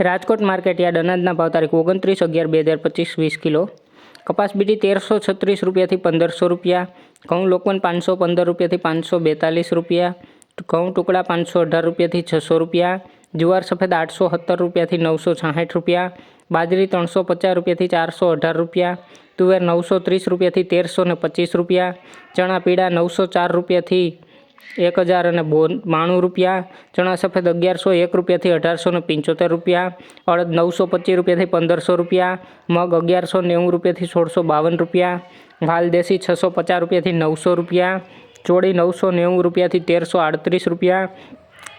Rajkot market yard અનાજના ભાવ તારીખ ઓગણત્રીસ અગિયાર બે હજાર પચીસ વીસ કિલો. કપાસ બીટી તેરસો છત્રીસ રૂપિયાથી પંદરસો રૂપિયા. ઘઉં લોકવન પાંચસો પંદર રૂપિયાથી પાંચસો બેતાલીસ રૂપિયા. ઘઉં ટુકડા પાંચસો અઢાર રૂપિયાથી છસો રૂપિયા. જુવાર સફેદ આઠસો સત્તર રૂપિયાથી નવસો છાસઠ રૂપિયા. બાજરી ત્રણસો પચાસ રૂપિયાથી ચારસો અઢાર રૂપિયા. તુવેર નવસો ત્રીસ રૂપિયાથી તેરસો ને પચીસ રૂપિયા. ચણા પીળા નવસો ચાર રૂપિયાથી એક હજાર અને બાણું રૂપિયા, ચણા સફેદ અગિયારસો, એક રૂપિયાથી અઢારસો ને પંચોતેર રૂપિયા, અડદ નવસો પચીસ રૂપિયાથી પંદરસો રૂપિયા, મગ અગિયારસો નેવું રૂપિયાથી સોળસો બાવન રૂપિયા વાલ દેશી છસો પચાસ રૂપિયાથી નવસો રૂપિયા, ચોળી નવસો નેવું રૂપિયાથી તેરસો આડત્રીસ રૂપિયા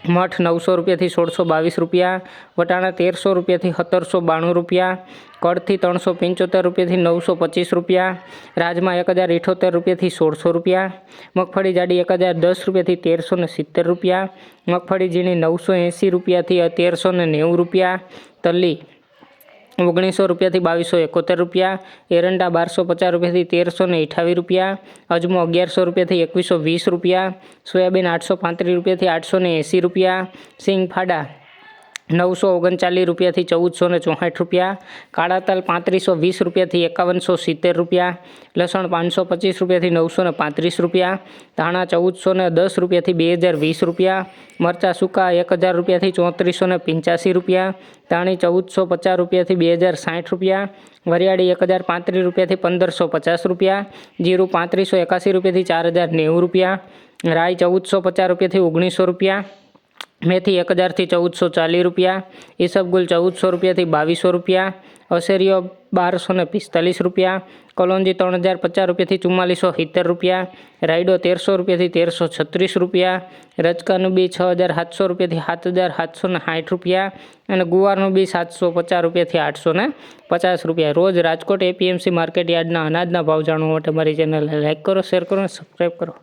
મઠ નવસો રૂપિયાથી સોળસો બાવીસ રૂપિયા, વટાણા તેરસો રૂપિયાથી સત્તરસો બાણું રૂપિયા કડથી ત્રણસો પંચોતેર રૂપિયાથી નવસો પચીસ રૂપિયા, રાજમાં એક હજાર ઇઠોતેર રૂપિયાથી સોળસો રૂપિયા, મગફળી જાડી એક હજાર દસ રૂપિયાથી તેરસો ને સિત્તેર રૂપિયા, મગફળી ઝીણી નવસો એંસી રૂપિયાથી તેરસો ને નેવું રૂપિયા તલી ઓગણીસો રૂપિયાથી બાવીસો એકોતેર રૂપિયા, એરંડા બારસો પચાસ રૂપિયાથી તેરસો ને અઠાવીસ રૂપિયા, અજમો અગિયારસો રૂપિયાથી એકવીસો વીસ રૂપિયા, સોયાબીન આઠસો પાંત્રીસ રૂપિયાથી આઠસો ને એંસી રૂપિયા સિંગ ફાડા નવસો ઓગણચાલીસ રૂપિયાથી ચૌદસો ને ચોસઠ રૂપિયા, કાળા તલ પાંત્રીસો વીસ રૂપિયાથી એકાવનસો સિત્તેર રૂપિયા, લસણ પાંચસો પચીસ રૂપિયાથી નવસો ને પાંત્રીસ રૂપિયા, ધાણા ચૌદસો ને દસ રૂપિયાથી બે હજાર વીસ રૂપિયા, મરચાં સૂકા એક હજાર રૂપિયાથી ચોત્રીસો ને પંચ્યાસી રૂપિયા, ધાણી ચૌદસો પચાસ રૂપિયાથી બે હજાર સાઠ રૂપિયા, વરિયાળી એક હજાર પાંત્રીસ રૂપિયાથી પંદરસો પચાસ રૂપિયા, જીરું પાંત્રીસો એકાસી રૂપિયાથી ચાર હજાર નેવું રૂપિયા, રાઈ ચૌદસો પચાસ રૂપિયાથી ઓગણીસો રૂપિયા મેથી એક હજારથી ચૌદસો ચાલીસ રૂપિયા, ઈસબગુલ ચૌદસો રૂપિયાથી બાવીસો રૂપિયા, અસેરીઓ બારસો ને પિસ્તાલીસ રૂપિયા, કલોંજી ત્રણ હજાર પચાસ રૂપિયાથી ચુમ્માલીસો સિત્તેર રૂપિયા, રાયડો તેરસો રૂપિયાથી તેરસો છત્રીસ રૂપિયા રચકાનું બી છ હજાર સાતસો રૂપિયાથી સાત હજાર સાતસો ને સાઠ રૂપિયા અને ગુવારનું બી સાતસો પચાસ રૂપિયાથી આઠસો ને પચાસ રૂપિયા. રોજ રાજકોટ એપીએમસી માર્કેટ યાર્ડના અનાજના ભાવ જાણવા માટે મારી ચેનલને લાઇક કરો શેર કરો અને સબસ્ક્રાઈબ કરો.